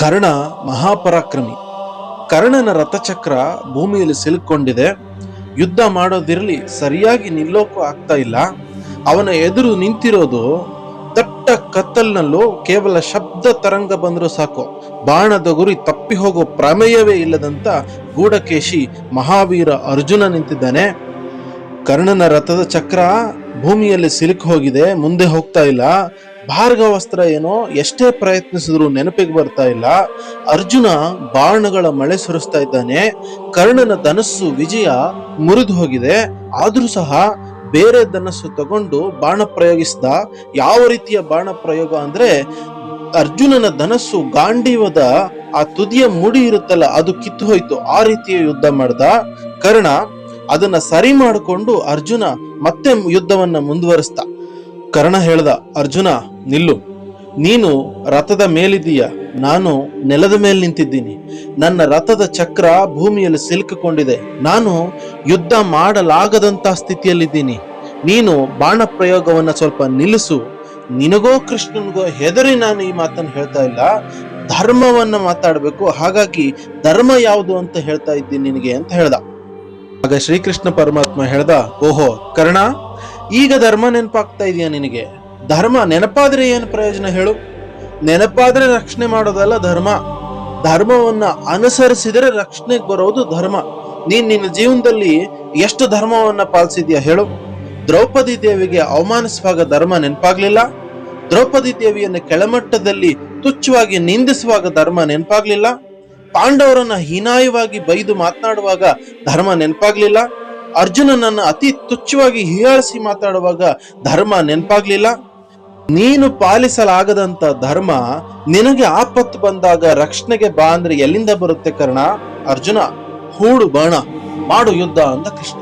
ಕರ್ಣ ಮಹಾಪರಾಕ್ರಮಿ. ಕರ್ಣನ ರಥಚಕ್ರ ಭೂಮಿಯಲ್ಲಿ ಸಿಲುಕೊಂಡಿದೆ ಯುದ್ಧ ಮಾಡೋದಿರಲಿ, ಸರಿಯಾಗಿ ನಿಲ್ಲೋಕು ಆಗ್ತಾ ಇಲ್ಲ. ಅವನ ಎದುರು ನಿಂತಿರೋದು ದಟ್ಟ ಕತ್ತಲ್ನಲ್ಲೂ ಕೇವಲ ಶಬ್ದ ತರಂಗ ಬಂದರೂ ಸಾಕು. ಬಾಣದ ಗುರಿ ತಪ್ಪಿ ಹೋಗೋ ಪ್ರಮೇಯವೇ ಇಲ್ಲದಂತ ಗೂಢಕೇಶಿ ಮಹಾವೀರ ಅರ್ಜುನ ನಿಂತಿದ್ದಾನೆ. ಕರ್ಣನ ರಥದ ಚಕ್ರ ಭೂಮಿಯಲ್ಲಿ ಸಿಲುಕು ಹೋಗಿದೆ, ಮುಂದೆ ಹೋಗ್ತಾ ಇಲ್ಲ. ಭಾರ್ಗವಸ್ತ್ರ ಏನೋ ಎಷ್ಟೇ ಪ್ರಯತ್ನಿಸಿದ್ರು ನೆನಪಿಗೆ ಬರ್ತಾ ಇಲ್ಲ. ಅರ್ಜುನ ಬಾಣಗಳ ಮಳೆ ಸುರಿಸ್ತಾ ಇದ್ದಾನೆ. ಕರ್ಣನ ಧನಸ್ಸು ವಿಜಯ ಮುರಿದು ಹೋಗಿದೆ. ಆದ್ರೂ ಸಹ ಬೇರೆ ಧನಸ್ಸು ತಗೊಂಡು ಬಾಣ ಪ್ರಯೋಗಿಸಿದ. ಯಾವ ರೀತಿಯ ಬಾಣ ಪ್ರಯೋಗ ಅಂದ್ರೆ ಅರ್ಜುನನ ಧನಸ್ಸು ಗಾಂಡೀವದ ಆ ತುದಿಯ ಮುಡಿ ಇರುತ್ತಲ್ಲ, ಅದು ಕಿತ್ತು ಹೋಯ್ತು. ಆ ರೀತಿಯ ಯುದ್ಧ ಮಾಡ್ದ. ಕರ್ಣ ಅದನ್ನ ಸರಿ ಮಾಡಿಕೊಂಡು ಅರ್ಜುನ ಮತ್ತೆ ಯುದ್ಧವನ್ನ ಮುಂದುವರಿಸ್ತ ಕರ್ಣ ಹೇಳ್ದ, ಅರ್ಜುನ ನಿಲ್ಲು. ನೀನು ರಥದ ಮೇಲಿದ್ದೀಯ? ನಾನು ನೆಲದ ಮೇಲೆ ನಿಂತಿದ್ದೀನಿ. ನನ್ನ ರಥದ ಚಕ್ರ ಭೂಮಿಯಲ್ಲಿ ಸಿಲುಕಿಕೊಂಡಿದೆ. ನಾನು ಯುದ್ಧ ಮಾಡಲಾಗದಂತಹ ಸ್ಥಿತಿಯಲ್ಲಿದ್ದೀನಿ. ನೀನು ಬಾಣ ಪ್ರಯೋಗವನ್ನ ಸ್ವಲ್ಪ ನಿಲ್ಲಿಸು. ನಿನಗೋ ಕೃಷ್ಣನಿಗೋ ಹೆದರಿ ನಾನು ಈ ಮಾತನ್ನು ಹೇಳ್ತಾ ಇಲ್ಲ. ಧರ್ಮವನ್ನ ಮಾತಾಡಬೇಕು. ಹಾಗಾಗಿ ಧರ್ಮ ಯಾವುದು ಅಂತ ಹೇಳ್ತಾ ಇದ್ದೀನಿ ನಿನಗೆ ಅಂತ ಹೇಳ್ದ. ಆಗ ಶ್ರೀಕೃಷ್ಣ ಪರಮಾತ್ಮ ಹೇಳ್ದ, ಓಹೋ ಕರ್ಣ, ಈಗ ಧರ್ಮ ನೆನಪಾಗ್ತಾ ಇದೆಯಾ ನಿನಗೆ? ಧರ್ಮ ನೆನಪಾದ್ರೆ ಏನು ಪ್ರಯೋಜನ ಹೇಳು? ನೆನಪಾದ್ರೆ ರಕ್ಷಣೆ ಮಾಡೋದಲ್ಲ ಧರ್ಮ. ಧರ್ಮವನ್ನ ಅನುಸರಿಸಿದರೆ ರಕ್ಷಣೆಗೆ ಬರೋದು ಧರ್ಮ. ನೀನ್ ನಿನ್ನ ಜೀವನದಲ್ಲಿ ಎಷ್ಟು ಧರ್ಮವನ್ನ ಪಾಲಿಸಿದ್ಯಾ ಹೇಳು. ದ್ರೌಪದಿ ದೇವಿಗೆ ಅವಮಾನಿಸುವಾಗ ಧರ್ಮ ನೆನಪಾಗ್ಲಿಲ್ಲ. ದ್ರೌಪದಿ ದೇವಿಯನ್ನು ಕೆಳಮಟ್ಟದಲ್ಲಿ ತುಚ್ಛವಾಗಿ ನಿಂದಿಸುವಾಗ ಧರ್ಮ ನೆನಪಾಗ್ಲಿಲ್ಲ. ಪಾಂಡವರನ್ನ ಹೀನಾಯವಾಗಿ ಬೈದು ಮಾತನಾಡುವಾಗ ಧರ್ಮ ನೆನಪಾಗ್ಲಿಲ್ಲ. ಅರ್ಜುನನನ್ನ ಅತಿ ತುಚ್ಛವಾಗಿ ಹೀಯಾಳಿಸಿ ಮಾತಾಡುವಾಗ ಧರ್ಮ ನೆನಪಾಗ್ಲಿಲ್ಲ. ನೀನು ಪಾಲಿಸಲಾಗದಂತ ಧರ್ಮ ನಿನಗೆ ಆಪತ್ತು ಬಂದಾಗ ರಕ್ಷಣೆಗೆ ಬಾ ಅಂದ್ರೆ ಎಲ್ಲಿಂದ ಬರುತ್ತೆ ಕರ್ಣ? ಅರ್ಜುನ, ಹೂಡು ಬಾಣ, ಮಾಡು ಯುದ್ಧ ಅಂತ ಕೃಷ್ಣ